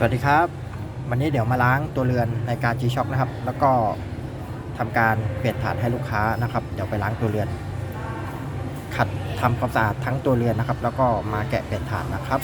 สวัสดีครับ วันนี้เดี๋ยวมาล้างตัวเรือนในการ G-Shock นะครับ แล้วก็ทำการเปลี่ยนฐานให้ลูกค้านะครับ เดี๋ยวไปล้างตัวเรือน ขัดทำความสะอาดทั้งตัวเรือนนะครับ แล้วก็มาแกะเปลี่ยนฐานนะครับ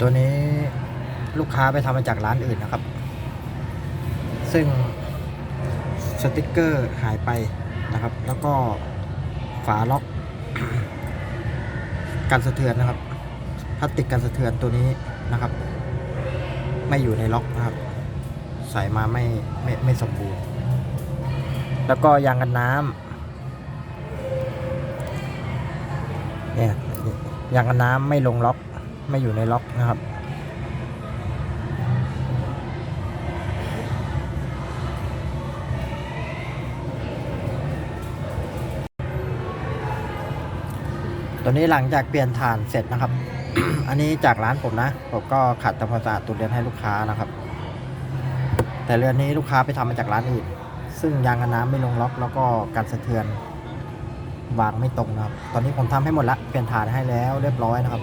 ตัวนี้ลูกค้าไปทำมาจากร้านอื่นนะครับ ซึ่งสติกเกอร์หายไปนะครับ แล้วก็ฝาล็อกกันสะเทือนนะครับพลาสติกกันสะเทือนตัวนี้นะครับ ไม่อยู่ในล็อกนะครับ ใส่มาไม่ไม่ไม่สมบูรณ์ แล้วก็ยางกันน้ำเนี่ยยางกันน้ำไม่ลงล็อก ไม่อยู่ในล็อกนะครับ ตัวนี้หลังจากเปลี่ยนฐานเสร็จนะครับ อันนี้จากร้านผมนะ ผมก็ขัดทำความสะอาดตัวเรือนให้ลูกค้านะครับ แต่เรือนนี้ลูกค้าไปทำมาจากร้านอื่น ซึ่งยางกันน้ำไม่ลงล็อกแล้วก็การสะเทือนวางไม่ตรงนะครับ ตอนนี้ผมทำให้หมดละ เปลี่ยนฐานให้แล้วเรียบร้อยนะครับ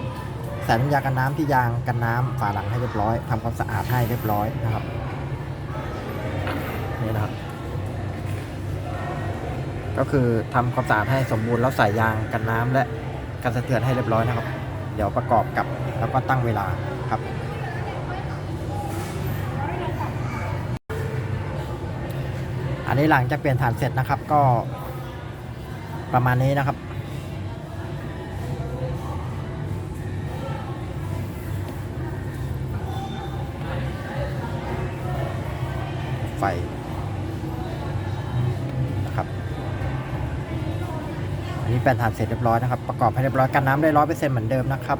ใส่น้ำยากันน้ำที่ยางกันน้ำฝาหลังให้เรียบร้อยทำความสะอาดให้เรียบร้อยนะครับนี่นะครับ ก็คือทำความสะอาดให้สมบูรณ์แล้วใส่ยางกันน้ำและกันสะเทือนให้เรียบร้อยนะครับ เดี๋ยวประกอบกับแล้วก็ตั้งเวลาครับ อันนี้หลังจากเปลี่ยนฐานเสร็จนะครับก็ประมาณนี้นะครับ ฟนะครับอันนี้แปลนฐานเสร็จเรียบร้อยนะครับ ประกอบให้เรียบร้อยกันน้ำได้ร้อยเปอร์เซ็นต์เหมือนเดิมนะครับ